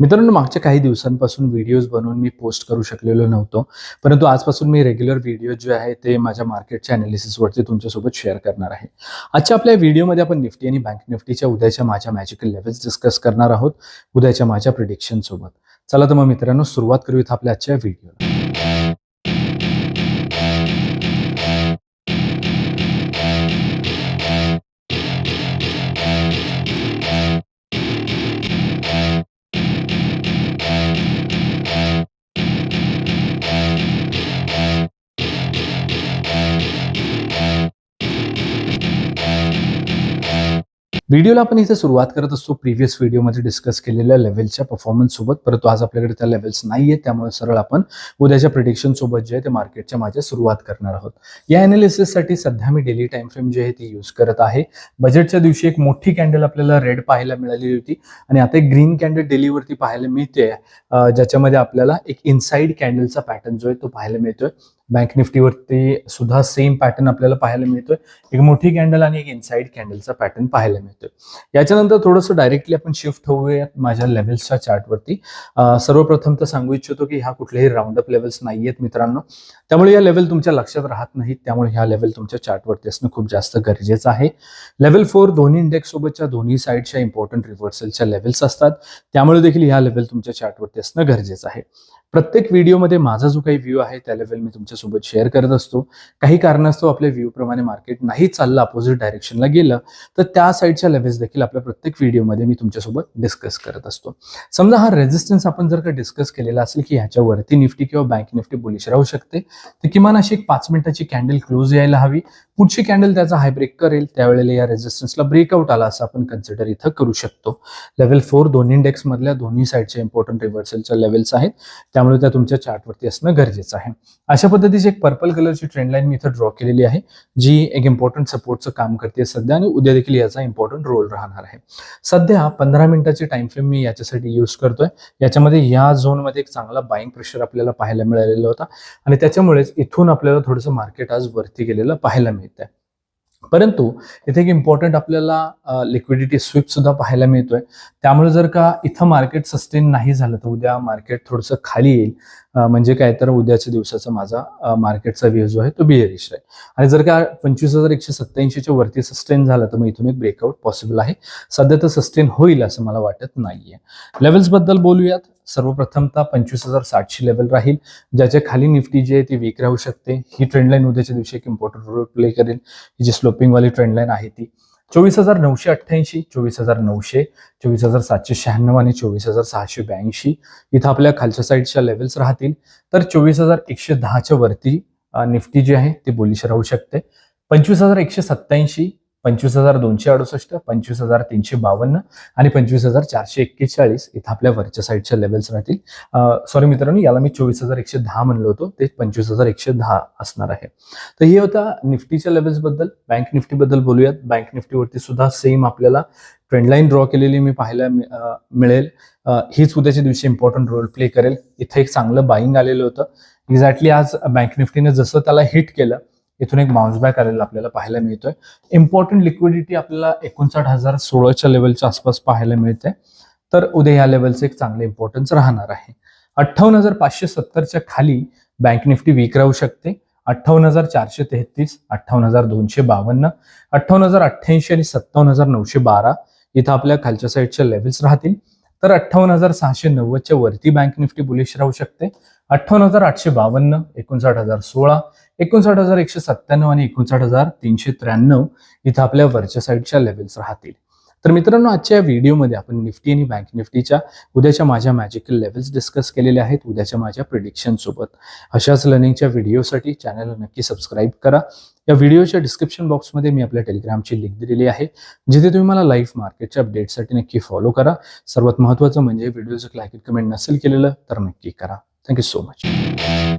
मित्रांनो मागच्या काही दिवसांपासून व्हिडिओज बनवून मी पोस्ट करू शकलेलो नव्हतो. परंतु आजपासून मी रेग्युलर व्हिडिओ जे आहे ते माझ्या मार्केटच्या अनालिसिसवरती तुमच्यासोबत शेअर करणार आहे. आजच्या आपल्या व्हिडिओमध्ये आपण निफ्टी आणि बँक निफ्टीच्या उद्याच्या माझ्या मॅजिकल लेवल्स डिस्कस करणार आहोत उद्याच्या माझ्या प्रिडिक्शनसोबत चला तर मग मित्रांनो सुरुवात करूयात आपल्या आजच्या व्हिडिओला व्हिडिओला आपण इथे सुरुवात करत असतो. प्रिव्हियस व्हिडिओमध्ये डिस्कस केलेल्या लेवलच्या परफॉर्मन्स सोबत. परंतु आज आपल्याकडे त्या लेवल्स नाही आहेत त्यामुळे सरळ आपण उद्याच्या प्रिडिक्शन सोबत जे आहे ते मार्केटच्या माझ्या सुरुवात करणार आहोत. या अनालिसिससाठी सध्या मी डेली टाइम फ्रेम जे आहे ती यूज करत आहे. बजेटच्या दिवशी एक मोठी कॅन्डल आपल्याला रेड पाहायला मिळालेली होती. आणि आता एक ग्रीन कॅन्डल डेलीवरती पाहायला मिळते. ज्याच्यामध्ये आपल्याला एक इनसाइड कॅन्डलचा पॅटर्न जो आहे तो पाहायला मिळतोय. बँक निफ्टीवरती सुद्धा सेम पॅटर्न आपल्याला पाहायला मिळतोय. एक मोठी कॅन्डल आणि एक इनसाइड कॅन्डलचा पॅटर्न पाहायला मिळतोय. याच्यानंतर थोडंसं डायरेक्टली आपण शिफ्ट होऊयात माझ्या लेवल्सच्या चार्टवरती सर्वप्रथम तर सांगू इच्छितो की ह्या कुठलेही राऊंड अप लेवल्स नाही आहेत मित्रांनो. त्यामुळे या लेवल तुमच्या लक्षात राहत नाहीत त्यामुळे ह्या लेवल तुमच्या चार्टवरती असणं खूप जास्त गरजेचं आहे. लेवल फोर दोन्ही इंडेक्स सोबतच्या दोन्ही साईडच्या इम्पॉर्टंट रिव्हर्सलच्या लेवल्स असतात. त्यामुळे देखील ह्या लेवल तुमच्या चार्टवरती असणं गरजेचं आहे. प्रत्येक व्हिडिओमध्ये माझा जो काही व्ह्यू आहे त्या लेवल मी तुमच्यासोबत शेअर करत असतो. काही कारणास्तव आपल्या व्ह्यू प्रमाणे मार्केट नाही चाललं अपोजिट डायरेक्शनला गेलं तर त्या साईडच्या लेवल्स देखील आपल्या प्रत्येक व्हिडिओमध्ये मी तुमच्यासोबत डिस्कस करत असतो. समजा हा रेजिस्टन्स आपण जर का डिस्कस केलेला असेल की ह्याच्यावरती निफ्टी किंवा बँक निफ्टी बुलिश राहू शकते तर किमान अशी एक पाच मिनिटाची कॅन्डल क्लोज यायला हवी. पुढची कॅन्डल त्याचा हाय ब्रेक करेल त्यावेळेला या रेझिस्टन्सला ब्रेकआउट आला असं आपण कन्सिडर इथं करू शकतो. लेवल फोर दोन्ही इंडेक्स मधल्या दोन्ही साईडच्या इम्पॉर्टंट रिव्हर्सलच्या लेवल्स आहेत. त्यामुळे त्या तुमच्या चार्टवरती असणं गरजेचं आहे. अशा पद्धतीची एक पर्पल कलरची ट्रेंड लाईन मी इथं ड्रॉ केलेली आहे जी एक इम्पॉर्टंट सपोर्टचं काम करते सध्या आणि उद्या देखील याचा इम्पॉर्टंट रोल राहणार आहे. सध्या पंधरा मिनिटाची टाइम फ्रेम मी याच्यासाठी यूज करतोय. याच्यामध्ये या झोनमध्ये एक चांगला बाईंग प्रेशर आपल्याला पाहायला मिळालेला होता आणि त्याच्यामुळेच इथून आपल्याला थोडंसं मार्केट आज वरती गेलेलं पाहायला मिळतंय. परंतु इथे एक इम्पॉर्टंट आपल्याला लिक्विडिटी स्विप सुद्धा पाहायला मिळतोय. त्यामुळे जर का इथं मार्केट सस्टेन नाही झालं तर उद्या मार्केट थोडंसं खाली येईल. म्हणजे काय तर उद्याच्या दिवसाचा माझा मार्केटचा व्ह्यू जो आहे तो बिअरिश आहे. आणि जर का पंचवीस हजार एकशे सत्याऐंशीच्या वरती सस्टेन झालं तर मग इथून एक ब्रेकआउट पॉसिबल आहे. सध्या तर सस्टेन होईल असं मला वाटत नाहीये. लेवल्सबद्दल बोलूयात. सर्वप्रथमतः पंचवीस हजार सातशे लेवल राहील. ज्याच्या खाली निफ्टी जी आहे ती वीक राहू शकते. ही ट्रेंडलाईन उद्याच्या दिवशी एक इम्पॉर्टंट रोल प्ले करेल. ही जी स्लोपिंगवाली ट्रेंडलाईन आहे ती. चोवीस हजार नऊशे अठ्ठ्याऐंशी चोवीस हजार नऊशे चोवीस हजार सातशे शहाण्णव आणि चोवीस हजार सहाशे ब्याऐंशी. इथं आपल्या खालच्या साईडच्या लेवल्स राहतील. तर चोवीस हजार एकशे दहाच्या वरती निफ्टी जी आहे ती बोलिश राहू शकते. पंचवीस हजार एकशे सत्याऐंशी पंचवीस हजार दोनशे अडुसष्ट पंचवीस हजार तीनशे बावन्न आणि पंचवीस हजार चारशे एक्केचाळीस इथं आपल्या वरच्या साईडच्या लेवल्स राहतील. सॉरी मित्रांनो याला मी चोवीस हजार एकशे दहा म्हणलो होतो. ते पंचवीस हजार एकशे दहा असणार आहे. तर हे होता निफ्टीच्या लेवल्सबद्दल. बँक निफ्टी बद्दल बोलूयात. बँक निफ्टीवरती सुद्धा सेम आपल्याला ट्रेंडलाईन ड्रॉ केलेली मी पाहायला मि- मिळेल. हीच उद्याच्या दिवशी इम्पॉर्टंट रोल प्ले करेल. इथं एक चांगलं बाईंग आलेलं होतं. एक्झॅक्टली आज बँक निफ्टीने जसं त्याला हिट केलं इथून एक बाउन्स बॅक आलेला आपल्याला पाहायला मिळतोय. इम्पॉर्टंट लिक्विडिटी आपल्याला एकोणसाठ हजार सोळाच्या लेवलच्या आसपास पाहायला मिळते तर उद्या या लेवलचं एक चांगलं इम्पॉर्टन्स राहणार आहे. अठ्ठावन्न हजार पाचशे सत्तरच्या खाली बँक निफ्टी वीक राहू शकते. अठ्ठावन्न हजार चारशे तेहतीस अठ्ठावन्न हजार दोनशे बावन्न अठ्ठावन्न हजार अठ्ठ्याऐंशी आणि सत्तावन्न हजार नऊशे बारा इथं आपल्या खालच्या साईडच्या लेवल्स राहतील. तर अठ्ठावन्न हजार सहाशे नव्वदच्या वरती बँक निफ्टी बुलिश राहू शकते. अठ्ठावन्न हजार आठशे बावन्न एकोणसाठ हजार सोळा एकोणसाठ हजार एकशे सत्त्याण्णव आणि एकोणसाठ हजार तीनशे त्र्याण्णव इथं आपल्या वरच्या साईडच्या लेवल्स राहतील. तर मित्रांनो आजच्या या व्हिडिओमध्ये आपण निफ्टी आणि बँक निफ्टीच्या उद्याच्या माझ्या मॅजिकल लेवल्स डिस्कस केलेल्या आहेत उद्याच्या माझ्या प्रिडिक्शन सोबत. अशाच लर्निंगच्या व्हिडिओसाठी चॅनलला नक्की सबस्क्राईब करा. या व्हिडिओच्या डिस्क्रिप्शन बॉक्समध्ये मी आपल्या टेलिग्रामची लिंक दिलेली आहे जिथे तुम्ही मला लाईव्ह मार्केटच्या अपडेटसाठी नक्की फॉलो करा. सर्वात महत्त्वाचं म्हणजे व्हिडिओचं लाईक कमेंट नसेल केलेलं तर नक्की करा. Thank you so much